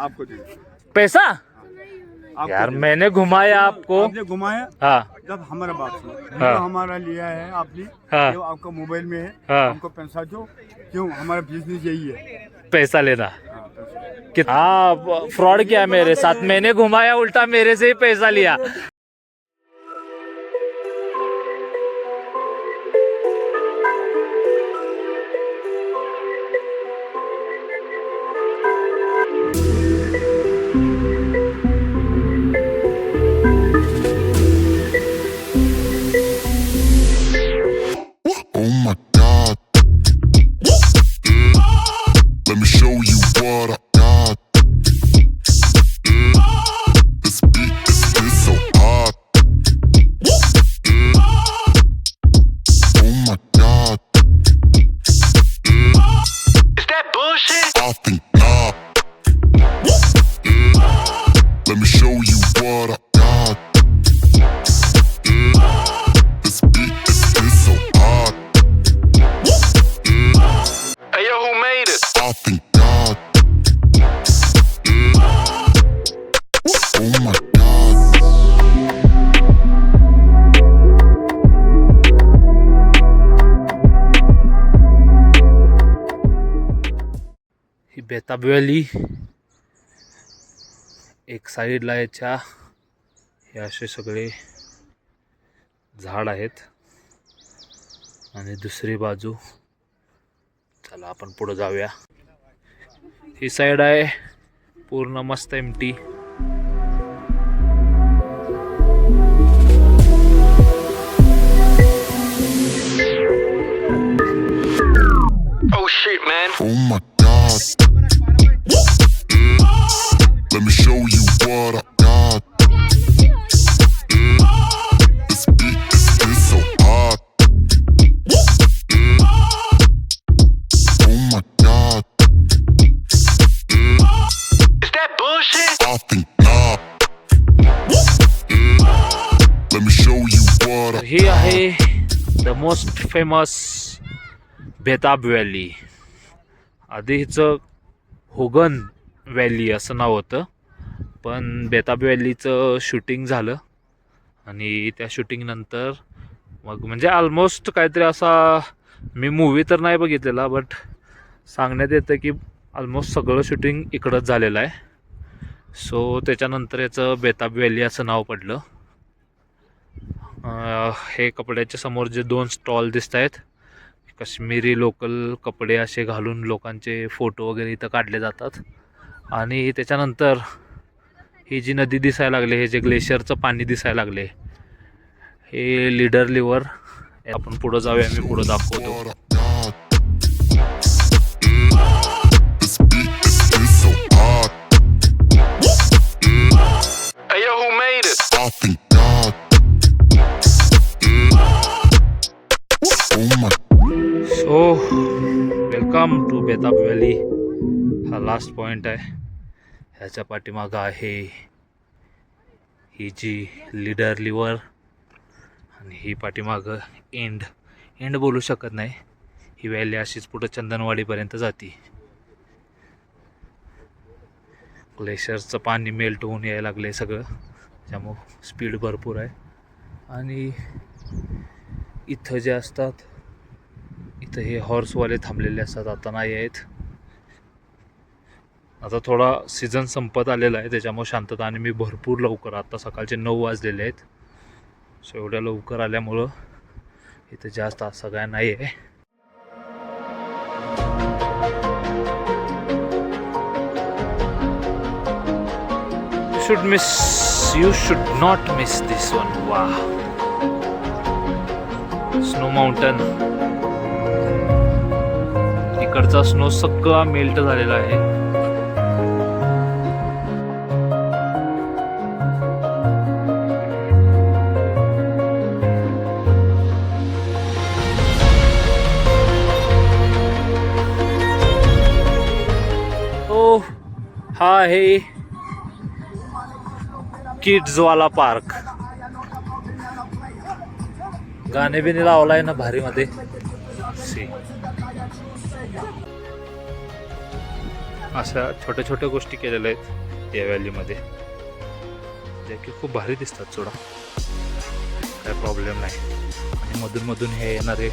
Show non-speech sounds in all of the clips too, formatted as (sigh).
आपको दे पैसा? आपको यार मैंने घुमाया आपको। आपने घुमाया? हाँ। जब हमारा बात सुनो हाँ। हमारा लिया है आपने हाँ। जो आपका मोबाइल में है हाँ। हमको पैसा दो। क्यों? हमारा बिज़नेस यही है। पैसा लेना हाँ। कि- हाँ फ्रॉड किया मेरे साथ। मैंने घुमाया उल्टा मेरे से ही पैसा लिया। Let me show you what I got. This beat is, is so hot. Oh my god. Is that bullshit? I think not. Let me show you Betaab valley एक साईडला याच्या हे असे सगळे झाड आहेत. आणि दुसरी बाजू चला आपण पुढं जाऊया. ही साईड आहे पूर्ण मस्त empty Oh shit, man. Oh my Let me show you what I got. This beat is, is so hot. Oh my God. Is that bullshit? I think not. Let me show you what I ही आहे the most famous Betaab valley आधी हिचं Hogan valley असं नाव होतं. पण बेताब व्हॅलीचं shooting झालं. आणि त्या शूटिंगनंतर मग म्हणजे ऑलमोस्ट काहीतरी असा मी मूवी तर नाही बघितलेला बट सांगण्यात येतं की ऑलमोस्ट सगळं शूटिंग इकडंच झालेलं आहे. सो त्याच्यानंतर याचं बेताब व्हॅली असं नाव पडलं. हे कपड्याच्या समोर जे दोन स्टॉल दिसत आहेत काश्मीरी लोकल कपडे असे घालून लोकांचे फोटो वगैरे इथं काढले जातात. आणि त्याच्यानंतर ही जी नदी दिसायला लागले हे जे ग्लेशियरचं पाणी दिसायला लागले हे लिडर लिव्हर आपण पुढं जाऊया मी पुढं दाखवतो. So welcome to Betaab valley हा लास्ट पॉईंट आहे. ह्याच्या पाठीमागं आहे ही जी लिडर लिवर आणि ही पाठीमागं एंड एंड बोलू शकत नाही. ही व्हॅली अशीच पुढं चंदनवाडीपर्यंत जाते. ग्लेशरचं पाणी मेल्ट होऊन यायला आहे सगळं. त्यामुळं स्पीड भरपूर आहे. आणि इथं जे असतात इथं हे हॉर्सवाले थांबलेले असतात. आता नाही आहेत. आता थोडा सीझन संपत आलेला आहे त्याच्यामुळे शांतता आणि मी भरपूर लवकर आत्ता सकाळचे नऊ वाजलेले आहेत. सो एवढ्या लवकर आल्यामुळं इथं जास्त असं काय नाही आहे should should miss you should not miss this one. Wow. Snow mountain इकडचा स्नो सगळा मेल्ट झालेला आहे. हा आहे किड्सवाला पार्क गाणे बिने लावलाय ना भारी मध्ये. सी अशा छोट्या छोट्या गोष्टी केलेल्या आहेत या व्हॅलीमध्ये जे की खूप भारी दिसतात सोडा. काय प्रॉब्लेम नाही. आणि मधून मधून हे येणारे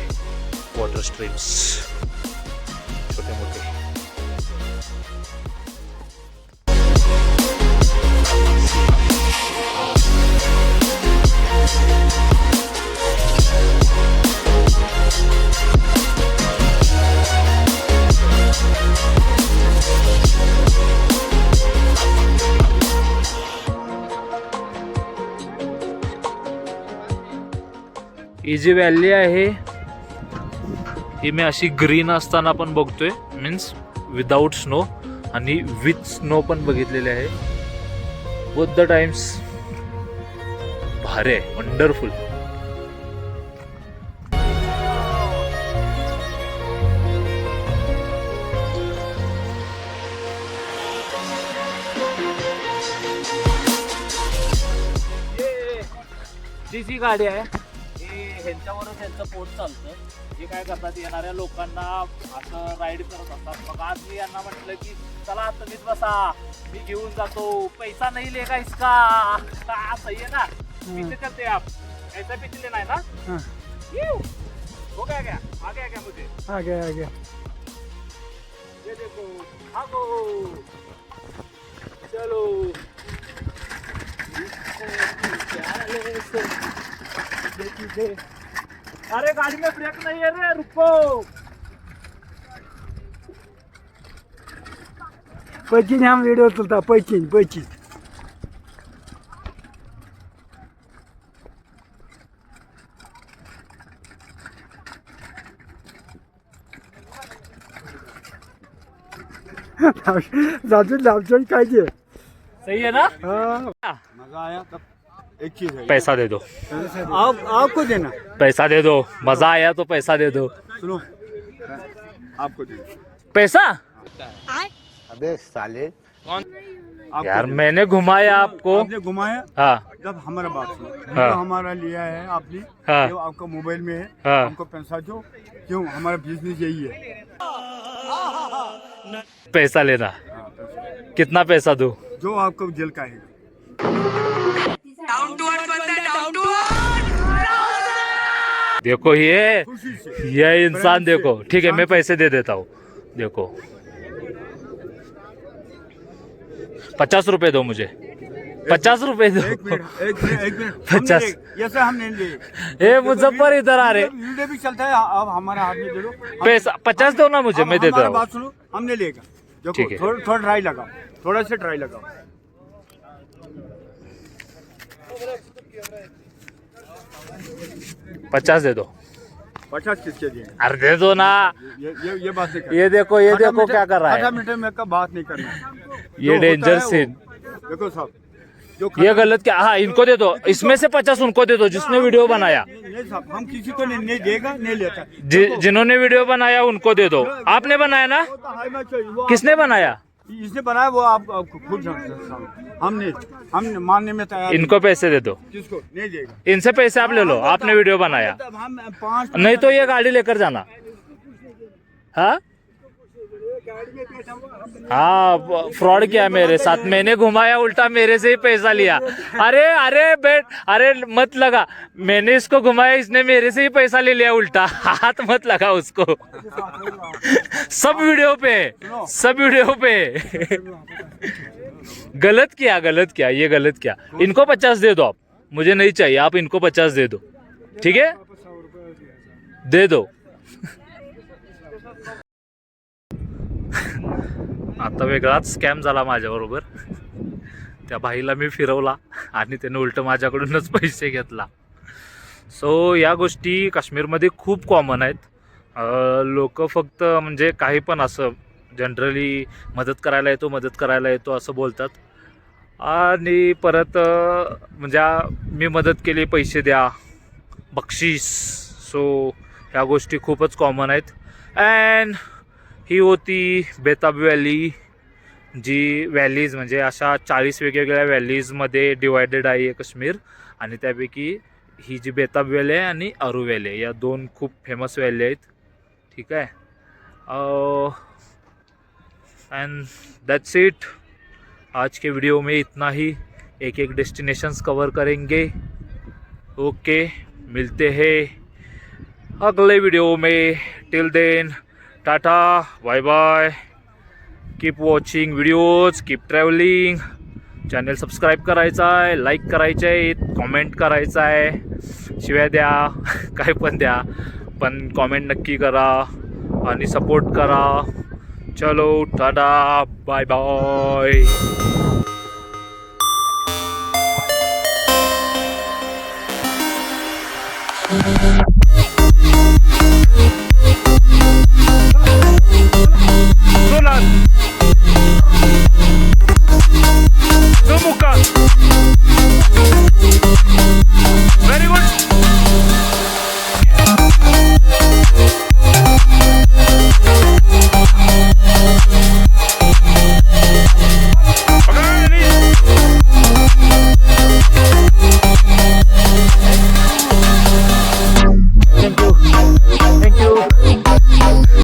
वॉटर स्ट्रीम्स छोटे मोठे. ही जी व्हॅली आहे. ही मी अशी ग्रीन असताना पण बघतोय. मीन्स विदाऊट स्नो आणि विथ स्नो पण बघितलेले आहे. बोथ द टाइम्स भारी आहे. वंडरफुल ती गाडी आहे. ह्यांच्यावरच ह्यांचं पोट चालतं हे काय करतात येणाऱ्या लोकांना असं राईड करत असतात. मग आज मी यांना म्हटलं की चला तुम्हीच बसा. मी घेऊन जातो. पैसा नाही लेगा इसका हा, सही है ना. पीछे चलते आप. ऐसा नाही ना? हाँ। ये हो गया क्या आ गया क्या मुझे आ गया आ गया ये देखो. भागो. चलो. अरे गाड़ी में ब्रेक नहीं है रे रुको। पैकीन ह्या व्हिडिओ चलता पैकीन पैकीन. (laughs) जाजू लावचोय काय सही है ना? हा. मजा आया तब एक चीज़ है पैसा दे दो। आप आपको देना। पैसा दे दो मज़ा आया तो पैसा दे दो। सुनो आपको देना। पैसा? अबे साले। यार मैंने घुमाया आपको। आपने घुमाया? हाँ। जब हमारा बात सुनो हाँ। हमारा लिया है आपने हाँ। जो आपका मोबाइल में है हाँ। हमको पैसा दो। क्यों? हमारा बिज़नेस यही है। पैसा लेना। हाँ, पैसा। कितना पैसा दो? जो आपको जेल का है। देखो ये खुशी से ये इंसान देखो। ठीक है मैं पैसे दे देता हूँ। देखो। पचास रुपए दो मुझे। पचास रुपए दो। एक मिनट एक मिनट एक मिनट। पचास। हमने ये सर हम नहीं लिए ए मुजफ्फर इधर आ रहे। वीडियो भी चलता है अब हमारा हाथ में दे दो पैसा पचास दो ना मुझे मैं देता हमारा हूँ। बात सुनो हमने लेगा देखो ठीक है। थोड़ा थोड़ा ट्राई लगाओ। थोड़ा सा ट्राई लगाओ। पचास दे दो। पचास किसके दिए अरे दे दो ना। ये ये ये बात नहीं ये देखो ये देखो क्या कर रहा आधा है मीटर में का बात नहीं करना। ये डेंजर सीन देखो साहब ये गलत क्या? हाँ इनको दे दो। इसमें से पचास उनको दे दो जिसने वीडियो बनाया। हम किसी को नहीं, देगा नहीं लेता। जिन्होंने वीडियो बनाया उनको दे दो। आपने बनाया ना? तो किसने बनाया? इसने बनाया वो आप आपको खुद हैं। साहब हम नहीं मानने में तैयार इनको पैसे दे दो। किसको? नहीं देगा। इनसे पैसे आप ले लो आपने वीडियो बनाया। हम पाँच नहीं तो ये गाड़ी लेकर जाना। हाँ? हाँ फ्रॉड किया मेरे साथ। मैंने घुमाया उल्टा मेरे से ही पैसा लिया। अरे अरे बेट अरे मत लगा। मैंने इसको घुमाया इसने मेरे से ही पैसा ले लिया उल्टा। (laughs) हाथ मत लगा उसको। (laughs) सब वीडियो पे सब वीडियो पे। गलत किया गलत किया ये गलत किया। इनको पचास दे दो आप। मुझे नहीं चाहिए आप इनको पचास दे दो। ठीक है? दे दो। आता वेगळाच स्कॅम झाला माझ्याबरोबर. त्या बाईला मी फिरवला आणि त्याने उलट माझ्याकडूनच पैसे घेतला. सो या गोष्टी काश्मीरमध्ये खूप कॉमन आहेत. लोक फक्त म्हणजे काही पण असं जनरली मदत करायला येतो मदत करायला येतो असं बोलतात. आणि परत म्हणजे मी मदत केली पैसे द्या बक्षीस सो ह्या गोष्टी खूपच कॉमन आहेत. अँड ही होती बेताब व्हॅली जी व्हॅलीज म्हणजे अशा चाळीस वेगवेगळ्या व्हॅलीजमध्ये डिवायडेड आहे काश्मीर. आणि त्यापैकी ही जी बेताब व्हॅली आहे आणि अरू व्हॅली आहे. या दोन खूप फेमस व्हॅली आहेत. ठीक आहे. अं, एंड दैट्स इट आज के वीडियो में इतना ही. एक एक डेस्टिनेशंस कवर करेंगे. ओके मिलते हैं अगले वीडियो में. Till then tata bye bye keep watching videos keep travelling channel subscribe करायचं आहे लाईक करायचं आहे कॉमेंट करायचं आहे. शिवाय द्या (laughs) काय पण द्या. पण कॉमेंट नक्की करा आणि सपोर्ट करा. चलो tata bye bye Vamos, cara!